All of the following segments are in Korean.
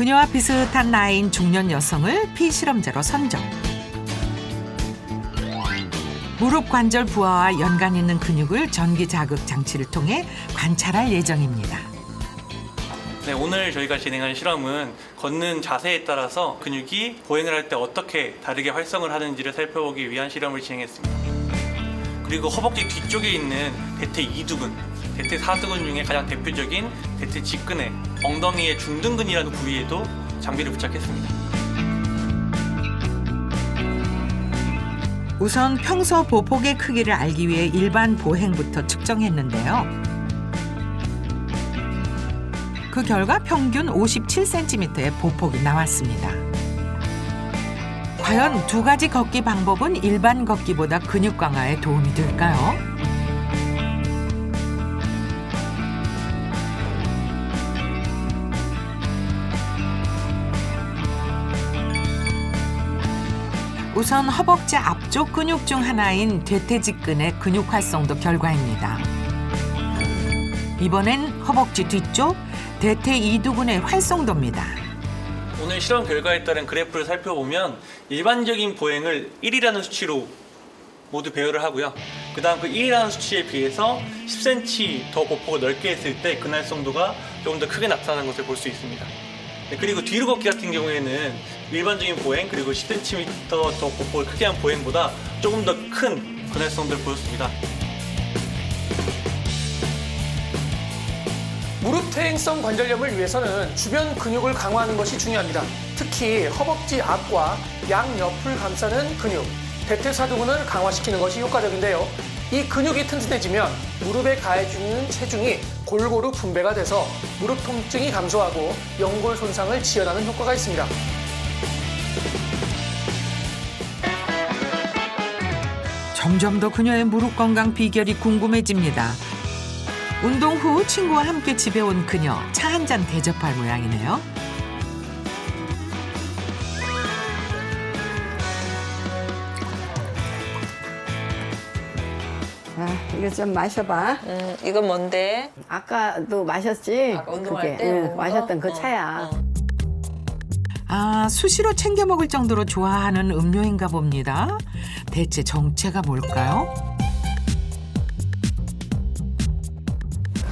그녀와 비슷한 나이인 중년 여성을 피실험자로 선정. 무릎 관절 부하와 연관 있는 근육을 전기 자극 장치를 통해 관찰할 예정입니다. 네, 오늘 저희가 진행한 실험은 걷는 자세에 따라서 근육이 보행을 할 때 어떻게 다르게 활성을 하는지를 살펴보기 위한 실험을 진행했습니다. 그리고 허벅지 뒤쪽에 있는 대퇴 이두근, 대퇴 사두근 중에 가장 대표적인 대퇴 직근의 엉덩이의 중등근이라는 부위에도 장비를 부착했습니다. 우선 평소 보폭의 크기를 알기 위해 일반 보행부터 측정했는데요. 그 결과 평균 57cm의 보폭이 나왔습니다. 과연 두 가지 걷기 방법은 일반 걷기보다 근육 강화에 도움이 될까요? 우선 허벅지 앞쪽 근육 중 하나인 대퇴직근의 근육 활성도 결과입니다. 이번엔 허벅지 뒤쪽 대퇴 이두근의 활성도입니다. 오늘 실험 결과에 따른 그래프를 살펴보면 일반적인 보행을 1이라는 수치로 모두 배열을 하고요. 그 다음 그 1이라는 수치에 비해서 10cm 더 보폭을 넓게 했을 때 근활성도가 조금 더 크게 나타나는 것을 볼 수 있습니다. 네, 그리고 뒤로 걷기 같은 경우에는 일반적인 보행 그리고 10cm 더 보폭을 크게 한 보행보다 조금 더큰 근활성도를 보였습니다. 무릎 퇴행성 관절염을 위해서는 주변 근육을 강화하는 것이 중요합니다. 특히 허벅지 앞과 양옆을 감싸는 근육, 대퇴사두근을 강화시키는 것이 효과적인데요. 이 근육이 튼튼해지면 무릎에 가해주는 체중이 골고루 분배가 돼서 무릎 통증이 감소하고 연골 손상을 지연하는 효과가 있습니다. 점점 더 그녀의 무릎 건강 비결이 궁금해집니다. 운동 후 친구와 함께 집에 온 그녀 차 한 잔 대접할 모양이네요. 아, 이거 좀 마셔봐. 음, 이건 뭔데? 아까도 마셨지? 아까 운동할 그게, 때 응, 먹은 거? 마셨던 그 어, 차야. 어. 아 수시로 챙겨 먹을 정도로 좋아하는 음료인가 봅니다. 대체 정체가 뭘까요?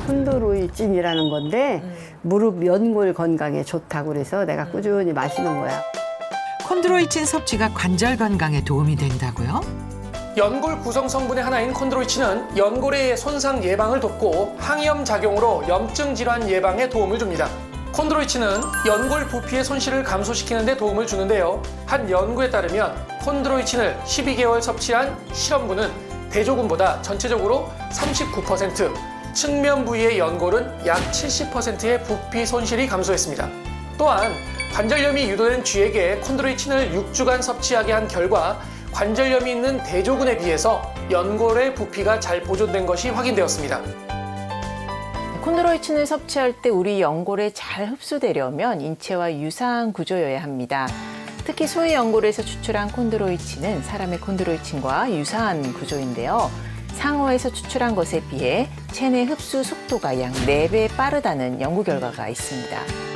콘드로이친이라는 건데 음. 무릎 연골 건강에 좋다고 그래서 내가 꾸준히 마시는 거야. 콘드로이친 섭취가 관절 건강에 도움이 된다고요? 연골 구성 성분의 하나인 콘드로이친은 연골의 손상 예방을 돕고 항염 작용으로 염증 질환 예방에 도움을 줍니다. 콘드로이친은 연골 부피의 손실을 감소시키는 데 도움을 주는데요. 한 연구에 따르면 콘드로이친을 12개월 섭취한 실험군은 대조군보다 전체적으로 39%, 측면 부위의 연골은 약 70%의 부피 손실이 감소했습니다. 또한 관절염이 유도된 쥐에게 콘드로이친을 6주간 섭취하게 한 결과 관절염이 있는 대조군에 비해서 연골의 부피가 잘 보존된 것이 확인되었습니다. 콘드로이친을 섭취할 때 우리 연골에 잘 흡수되려면 인체와 유사한 구조여야 합니다. 특히 소의 연골에서 추출한 콘드로이친은 사람의 콘드로이친과 유사한 구조인데요. 상어에서 추출한 것에 비해 체내 흡수 속도가 약 4배 빠르다는 연구 결과가 있습니다.